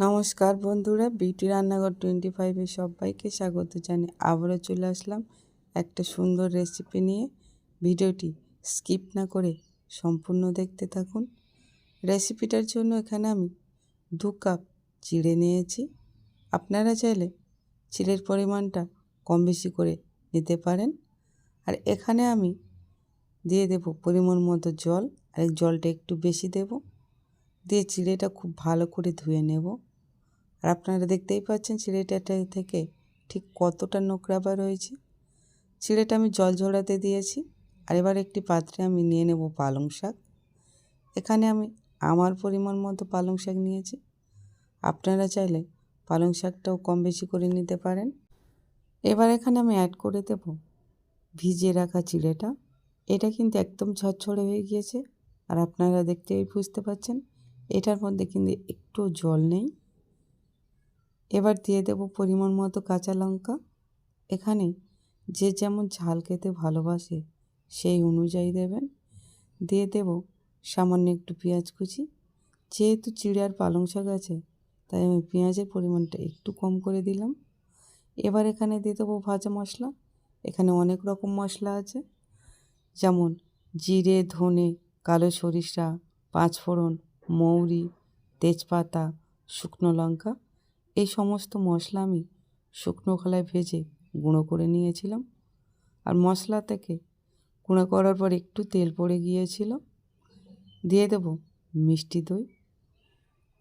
নমস্কার বন্ধুরা, বিউটি রান্নাঘর টোয়েন্টি ফাইভে সবাইকে স্বাগত জানিয়ে আবারও চলে আসলাম একটা সুন্দর রেসিপি নিয়ে। ভিডিওটি স্কিপ না করে সম্পূর্ণ দেখতে থাকুন। রেসিপিটার জন্য এখানে আমি দু কাপ চিড়ে নিয়েছি। আপনারা চাইলে চিড়ের পরিমাণটা কম বেশি করে নিতে পারেন। আর এখানে আমি দিয়ে দেব পরিমাণ মতো জল, আর জলটা একটু বেশি দেব। দিয়ে চিড়েটা খুব ভালো করে ধুয়ে নেব। আর আপনারা দেখতেই পাচ্ছেন চিড়েটা থেকে ঠিক কতটা নোকরা বা রয়েছে। চিড়েটা আমি জল ঝরাতে দিয়েছি আর এবার একটি পাত্রে আমি নিয়ে নেব পালং শাক। এখানে আমি আমার পরিমাণ মতো পালং শাক নিয়েছি। আপনারা চাইলে পালং শাকটাও কম বেশি করে নিতে পারেন। এবার এখানে আমি অ্যাড করে দেব ভিজিয়ে রাখা চিড়েটা। এটা কিন্তু একদম ঝরঝরে হয়ে গিয়েছে আর আপনারা দেখতেই বুঝতে পাচ্ছেন এটার মধ্যে কিন্তু একটু জল নেই। এবার দিয়ে দেব পরিমাণ মতো কাঁচা লঙ্কা। এখানে যে যেমন ঝাল খেতে ভালোবাসে সেই অনুযায়ী দেবেন। দিয়ে দেব সামান্য একটু পেঁয়াজ কুচি। যেহেতু চিড়ে আর পালং শাক আছে, তাই আমি পেঁয়াজের পরিমাণটা একটু কম করে দিলাম। এবার এখানে দিয়ে দেবো ভাজা মশলা। এখানে অনেক রকম মশলা আছে। যেমন জিরে, ধনে, কালো সরিষা, পাঁচফোড়ন, মৌরি, তেজপাতা, শুকনো লঙ্কা। এই সমস্ত মশলা আমি শুকনো খোলায় ভেজে গুঁড়ো করে নিয়েছিলাম। আর মশলা থেকে গুঁড়ো করার পর একটু তেল পড়ে গিয়েছিল। দিয়ে দেব মিষ্টি দই।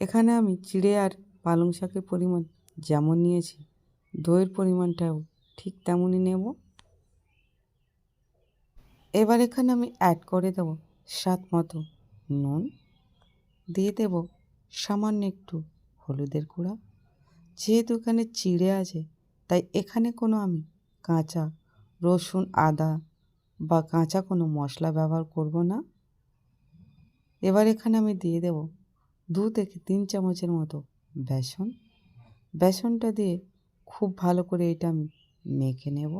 এখানে আমি চিড়ে আর পালং শাকের পরিমাণ যেমন নিয়েছি, দইয়ের পরিমাণটাও ঠিক তেমনই নেব। এবার এখানে আমি অ্যাড করে দেব স্বাদ মতো নুন। দিয়ে দেব সামান্য একটু হলুদের গুঁড়া। যেহেতু এখানে চিড়ে আছে, তাই এখানে কোনো আমি কাঁচা, রসুন, আদা বা কাঁচা কোনো মশলা ব্যবহার করব না। এবার এখানে আমি দিয়ে দেব দু থেকে তিন চামচের মতো বেসন। বেসনটা দিয়ে খুব ভালো করে এটা আমি মেখে নেব।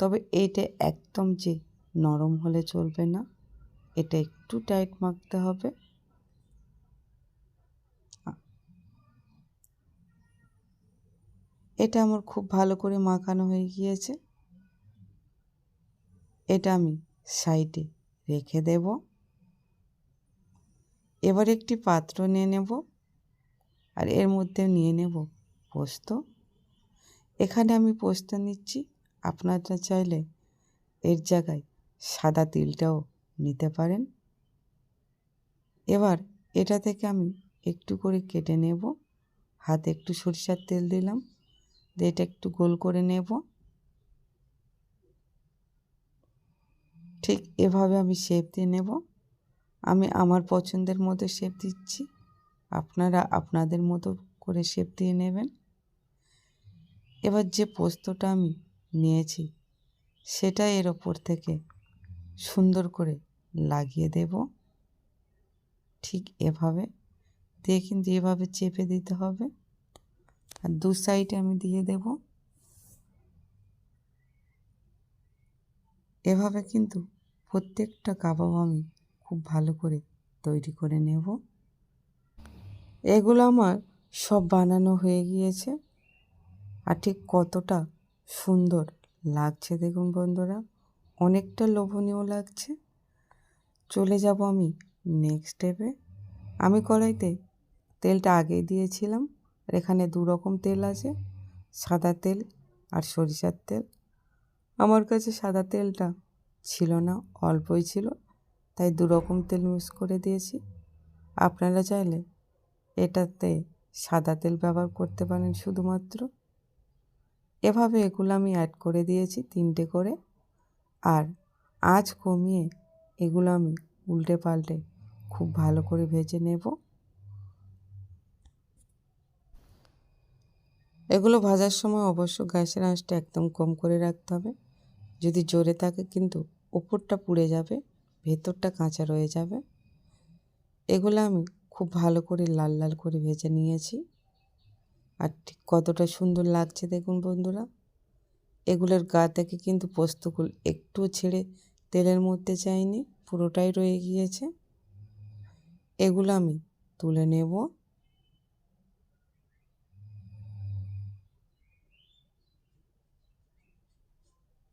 তবে এইটা একদম যে নরম হলে চলবে না, এটা একটু টাইট মাখতে হবে। এটা আমার খুব ভালো করে মাখানো হয়ে গিয়েছে। এটা আমি সাইডে রেখে দেব। এবার একটি পাত্র নিয়ে নেব আর এর মধ্যে নিয়ে নেব পোস্ত। এখানে আমি পোস্ত নিচ্ছি। আপনারা চাইলে এর জায়গায় সাদা তিলটাও নিতে পারেন। এবার এটা থেকে আমি একটু করে কেটে নেব। হাতে একটু সরিষার তেল দিলাম। দিয়ে এটা একটু গোল করে নেব। ঠিক এভাবে আমি শেপ দিয়ে নেব। আমি আমার পছন্দের মতো শেপ দিচ্ছি। আপনারা আপনাদের মতো করে শেপ দিয়ে নেবেন। এবার যে পোস্তটা আমি নিয়েছি, সেটা এর ওপর থেকে সুন্দর করে লাগিয়ে দেব। ঠিক এভাবে। দিয়ে কিন্তু এভাবে চেপে দিতে হবে। আর দু সাইডে আমি দিয়ে দেব। এভাবে কিন্তু প্রত্যেকটা কাবাব আমি খুব ভালো করে তৈরি করে নেব। এগুলো আমার সব বানানো হয়ে গিয়েছে আর ঠিক কতটা সুন্দর লাগছে দেখুন বন্ধুরা, অনেকটা লোভনীয় লাগছে। চলে যাব আমি নেক্সট স্টেপে আমি কড়াইতে তেলটা আগে দিয়েছিলাম। আর এখানে দু রকম তেল আছে, সাদা তেল আর সরিষার তেল। আমার কাছে সাদা তেলটা ছিল না, অল্পই ছিল, তাই দু রকম তেল ইউজ করে দিয়েছি। আপনারা চাইলে এটাতে সাদা তেল ব্যবহার করতে পারেন শুধুমাত্র। এভাবে এগুলো আমি অ্যাড করে দিয়েছি তিনটে করে। আর আঁচ কমিয়ে এগুলো আমি উল্টে পাল্টে খুব ভালো করে ভেজে নেব। এগুলো ভাজার সময় অবশ্য গ্যাসের আঁচটা একদম কম করে রাখতে হবে। যদি জোরে থাকে কিন্তু ওপরটা পুড়ে যাবে, ভেতরটা কাঁচা রয়ে যাবে। এগুলো আমি খুব ভালো করে লাল লাল করে ভেজে নিয়েছি। আর ঠিক কতটা সুন্দর লাগছে দেখুন বন্ধুরা। এগুলোর গা থেকে কিন্তু পোস্তগুলো একটু ছেড়ে তেলের মধ্যে যায়নি, পুরোটাই রয়ে গিয়েছে। এগুলো আমি তুলে নেব।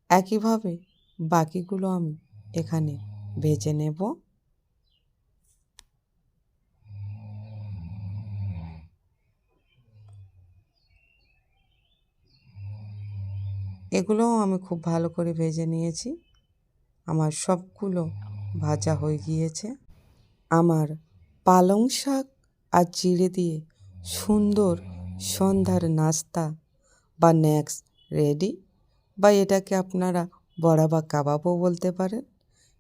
একইভাবে বাকিগুলো আমি এখানে ভেজে নেব। এগুলোও আমি খুব ভালো করে ভেজে নিয়েছি। আমার সবগুলো ভাজা হয়ে গিয়েছে। আমার পালং শাক আর চিড়ে দিয়ে সুন্দর সন্ধ্যার নাস্তা বা স্ন্যাক্স রেডি। বা এটাকে আপনারা বড়া বা কাবাবও বলতে পারেন।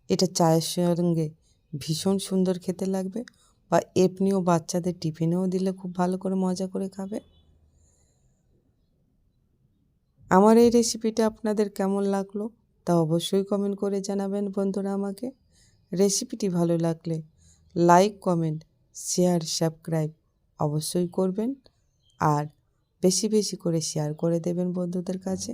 এটা চায়ের সঙ্গে ভীষণ সুন্দর খেতে লাগবে বা এমনিও বাচ্চাদের টিফিনেও দিলে খুব ভালো করে মজা করে খাবে। আমার এই রেসিপিটা আপনাদের কেমন লাগল তা অবশ্যই কমেন্ট করে জানাবেন বন্ধুরা আমাকে। রেসিপিটি ভালো লাগলে লাইক, কমেন্ট, শেয়ার, সাবস্ক্রাইব অবশ্যই করবেন আর বেশি বেশি করে শেয়ার করে দেবেন বন্ধুদের কাছে।